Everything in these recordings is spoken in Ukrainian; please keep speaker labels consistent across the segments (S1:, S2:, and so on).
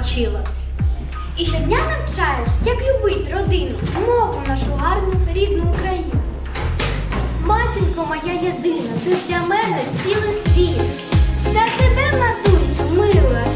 S1: навчила.
S2: І щодня навчаєш, як любить родину, мову нашу гарну рідну Україну. Матінко моя єдина, ти для мене цілий світ.
S3: За тебе,
S2: матусю, мила.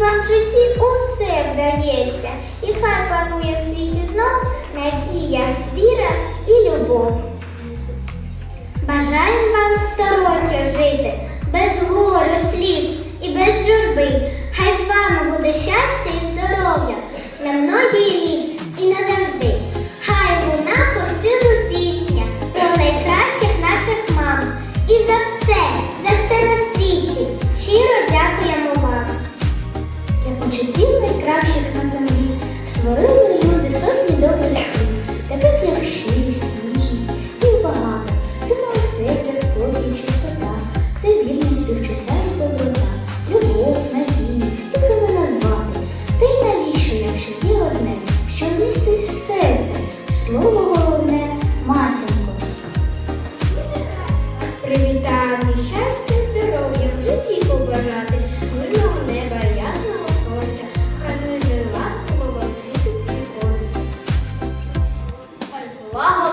S2: вам в житті усе вдається, і хай панує в світі знов надія, віра і любов. Бажаємо вам сто років жити. увагу